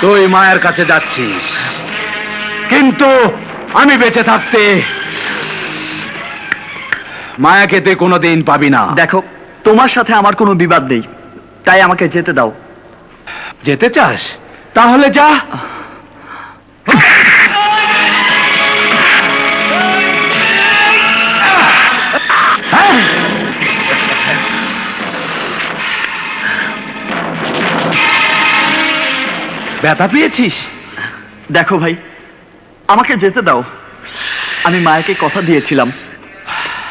তুই মায়ের কাছে যাচ্ছিস। কিন্তু আমি বেঁচে থাকতে মায়াকে তুই কোনোদিন পাবি না। দেখো তোমার সাথে আমার কোনো বিবাদ নেই। তাই আমাকে যেতে দাও। যেতে চাস? তাহলে যা। ব্যথা পেয়েছিস? দেখো ভাই আমাকে যেতে দাও। আমি মায়াকে কথা দিয়েছিলাম।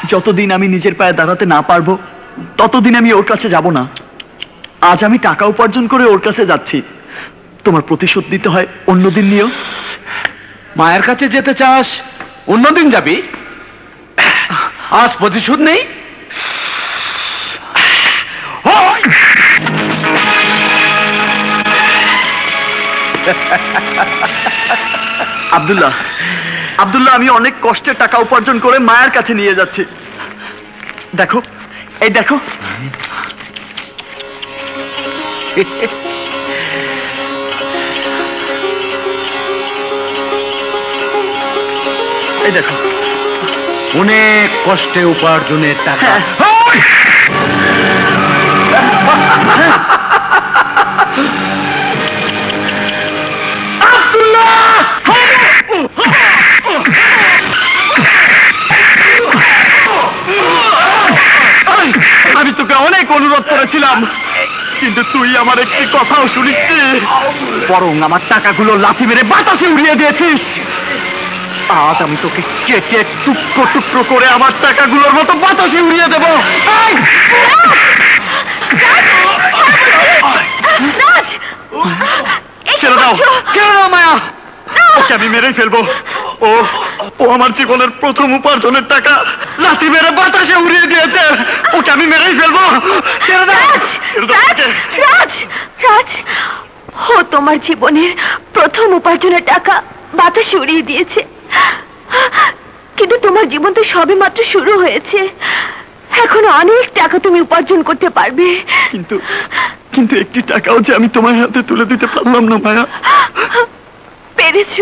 যতদিন আমি নিজের পায়ে দাঁড়াতে না পারব ততদিন আমি ওর কাছে যাব না। আজ আমি টাকা উপার্জন করে ওর কাছে যাচ্ছি। তোমার প্রতিশোধ দিতে হয় অন্যদিন নিয়েও মায়ের কাছে যেতে চাস অন্যদিন যাবি? আজ প্রতিশোধ নেই? আব্দুল্লাহ আব্দুল্লাহ আমি অনেক কষ্টে টাকা উপার্জন করে মায়ের কাছে নিয়ে যাচ্ছি। দেখো এই দেখো। এই দেখো। অনেক কষ্টে উপার্জনের টাকা। অনেক অনুরোধ করেছিলাম। কিন্তু তুই আমার একটি কথাও শুনিস বরং আমার টাকাগুলো লাথি মেরে বাতাসে উড়িয়ে দিয়েছিস। আজ আমি তোকে কেটে টুকরো টুকরো করে আমার টাকাগুলোর মতো বাতাসে উড়িয়ে দেব। ছেড়ে দাও। ছেড়ে দাও মায়া। ওকে আমি মেরেই ফেলব। ও ও আমার জীবনের প্রথম উপার্জনের টাকা লাথি মেরে বাতাসে উড়িয়ে দিয়েছে। ওকে ছেড়ে দাও। রাজ! ছেড়ে দাও রাজ! রাজ! রাজ! ও তোমার জীবনের প্রথম উপার্জনের টাকা বাতাসে উড়িয়ে দিয়েছে। কিন্তু তোমার জীবন তো সবে মাত্র শুরু হয়েছে। এখন অনেক টাকা তুমি উপার্জন করতে পারবে। কিন্তু কিন্তু একটি টাকাও যে আমি তোমার হাতে তুলে দিতে পারলাম না মায়া। পেরেছ?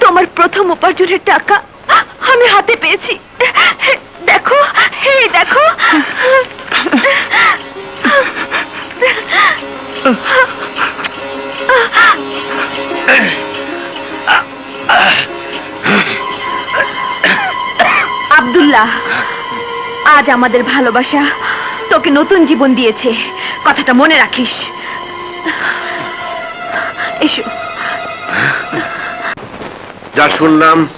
তোমার প্রথম উপার্জনের টাকা আমি হাতে পেয়েছি। আব্দুল্লাহ, আজ আমাদের ভালোবাসা তোকে নতুন জীবন দিয়েছে। কথাটা মনে রাখিস। এসো। যা শুনলাম,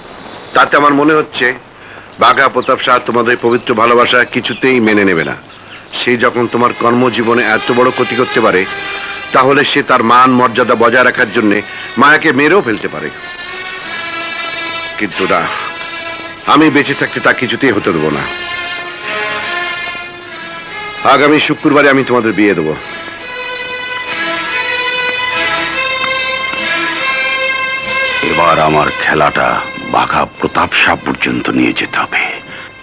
তাতে আমার মনে হচ্ছে বাঘা প্রতাপ শাহ তোমাদের পবিত্র ভালোবাসা কিছুতেই মেনে নেবে না। সে যখন তোমার কর্মজীবনে এত বড় ক্ষতি করতে পারে তাহলে সে তার মান মর্যাদা বজায় রাখার জন্য মায়াকে মেরেও ফেলতে পারে। কিন্তু না, আমি বেঁচে থাকতে তা কিছুতেই হতে দেবো না। আগামী শুক্রবারে আমি তোমাদের বিয়ে দেবো। এবার আমার খেলাটা বাঘা প্রতাপ সাহ পর্যন্ত নিয়ে যেতে হবে।